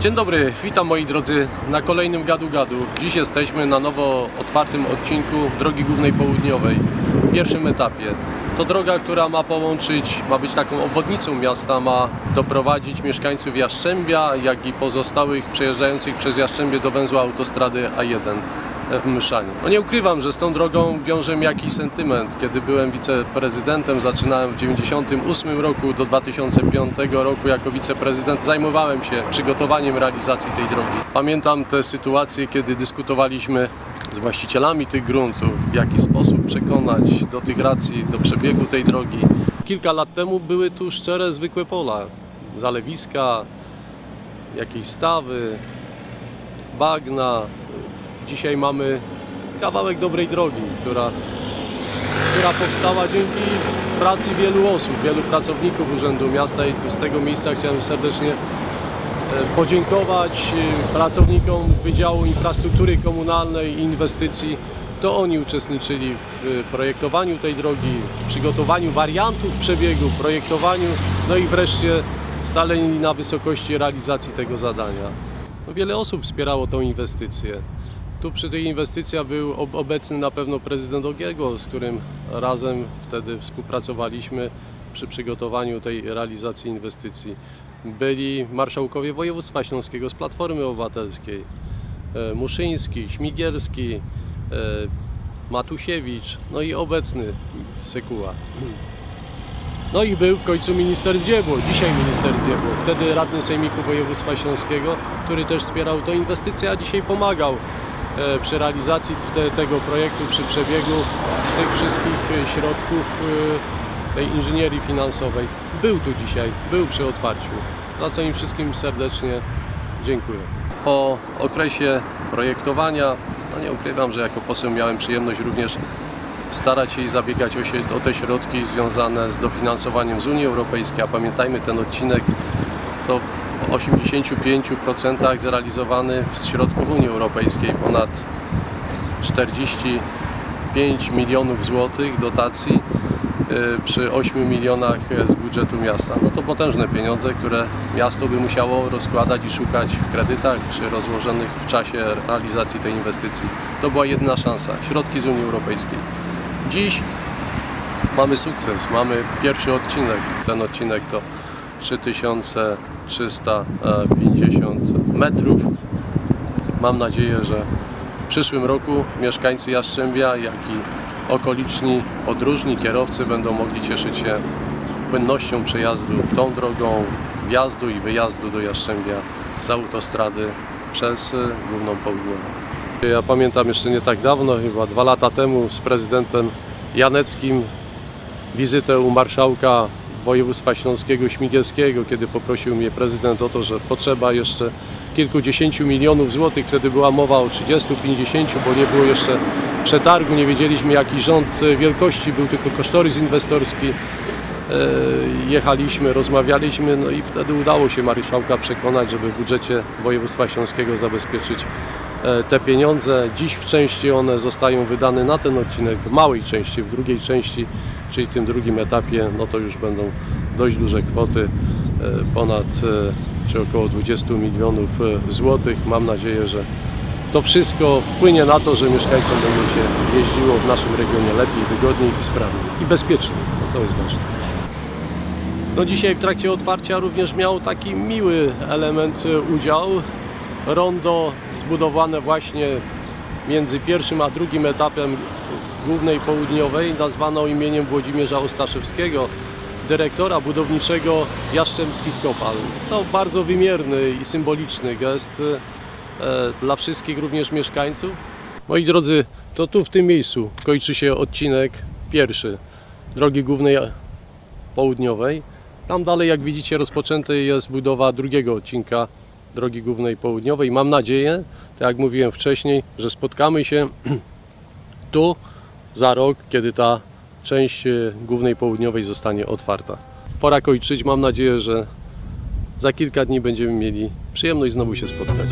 Dzień dobry, witam moi drodzy na kolejnym Gadu Gadu. Dziś jesteśmy na nowo otwartym odcinku Drogi Głównej Południowej, w pierwszym etapie. To droga, która ma połączyć, ma być taką obwodnicą miasta, ma doprowadzić mieszkańców Jastrzębia, jak i pozostałych przejeżdżających przez Jastrzębie do węzła autostrady A1 w Myszaniu. No nie ukrywam, że z tą drogą wiąże mi jakiś sentyment. Kiedy byłem wiceprezydentem, zaczynałem w 1998 roku do 2005 roku jako wiceprezydent, zajmowałem się przygotowaniem realizacji tej drogi. Pamiętam te sytuacje, kiedy dyskutowaliśmy z właścicielami tych gruntów, w jaki sposób przekonać do tych racji, do przebiegu tej drogi. Kilka lat temu były tu szczere, zwykłe pola, zalewiska, jakieś stawy, bagna. Dzisiaj mamy kawałek dobrej drogi, która, która powstała dzięki pracy wielu osób, wielu pracowników Urzędu Miasta i tu z tego miejsca chciałem serdecznie e, podziękować e, pracownikom Wydziału Infrastruktury Komunalnej i Inwestycji. To oni uczestniczyli w e, projektowaniu tej drogi, w przygotowaniu wariantów przebiegu, projektowaniu, no i wreszcie stali na wysokości realizacji tego zadania. No wiele osób wspierało tą inwestycję. Tu przy tej inwestycji był ob- obecny na pewno prezydent Ogiego, z którym razem wtedy współpracowaliśmy przy przygotowaniu tej realizacji inwestycji. Byli marszałkowie województwa śląskiego z Platformy Obywatelskiej, e, Muszyński, Śmigielski, e, Matusiewicz, no i obecny Sekuła. No i był w końcu minister Zjebło, dzisiaj minister Zjebło, wtedy radny Sejmiku Województwa Śląskiego, który też wspierał tę inwestycję, a dzisiaj pomagał przy realizacji te, tego projektu, przy przebiegu tych wszystkich e, środków e, tej inżynierii finansowej. Był tu dzisiaj, był przy otwarciu, za co im wszystkim serdecznie dziękuję. Po okresie projektowania, no nie ukrywam, że jako poseł miałem przyjemność również starać się i zabiegać o, się, o te środki związane z dofinansowaniem z Unii Europejskiej, a pamiętajmy ten odcinek to w 85% zrealizowany z środków Unii Europejskiej, ponad 45 milionów złotych dotacji y, przy 8 milionach z budżetu miasta. No to potężne pieniądze, które miasto by musiało rozkładać i szukać w kredytach czy rozłożonych w czasie realizacji tej inwestycji. To była jedna szansa, środki z Unii Europejskiej. Dziś mamy sukces, mamy pierwszy odcinek. Ten odcinek to 3350 metrów. Mam nadzieję, że w przyszłym roku mieszkańcy Jastrzębia, jak i okoliczni podróżni, kierowcy będą mogli cieszyć się płynnością przejazdu tą drogą, wjazdu i wyjazdu do Jastrzębia z autostrady przez y, główną południową. Ja pamiętam jeszcze nie tak dawno, chyba dwa lata temu z prezydentem Janeckim wizytę u marszałka województwa śląskiego Śmigielskiego, kiedy poprosił mnie prezydent o to, że potrzeba jeszcze kilkudziesięciu milionów złotych. Wtedy była mowa o 30, 50, bo nie było jeszcze przetargu, nie wiedzieliśmy jaki rząd e, wielkości, był tylko kosztorys inwestorski. E, Jechaliśmy, rozmawialiśmy, no i wtedy udało się marszałka przekonać, żeby w budżecie województwa śląskiego zabezpieczyć te pieniądze. Dziś w części one zostają wydane na ten odcinek, w małej części, w drugiej części, czyli tym drugim etapie, no to już będą dość duże kwoty, e, ponad e, czy około 20 milionów e, złotych. Mam nadzieję, że to wszystko wpłynie na to, że mieszkańcom będzie się jeździło w naszym regionie lepiej, wygodniej i sprawniej i bezpieczniej. No to jest ważne. No dzisiaj w trakcie otwarcia również miał taki miły element e, udział. Rondo zbudowane właśnie między pierwszym a drugim etapem głównej południowej, nazwano imieniem Włodzimierza Ostaszewskiego, dyrektora budowniczego Jastrzębskich Kopal. To bardzo wymierny i symboliczny gest e, dla wszystkich również mieszkańców. Moi drodzy, to tu w tym miejscu kończy się odcinek pierwszy drogi głównej południowej. Tam dalej, jak widzicie, rozpoczęta jest budowa drugiego odcinka drogi głównej południowej. Mam nadzieję, tak jak mówiłem wcześniej, że spotkamy się tu za rok, kiedy ta część e, głównej południowej zostanie otwarta. Pora kończyć. Mam nadzieję, że za kilka dni będziemy mieli przyjemność znowu się spotkać.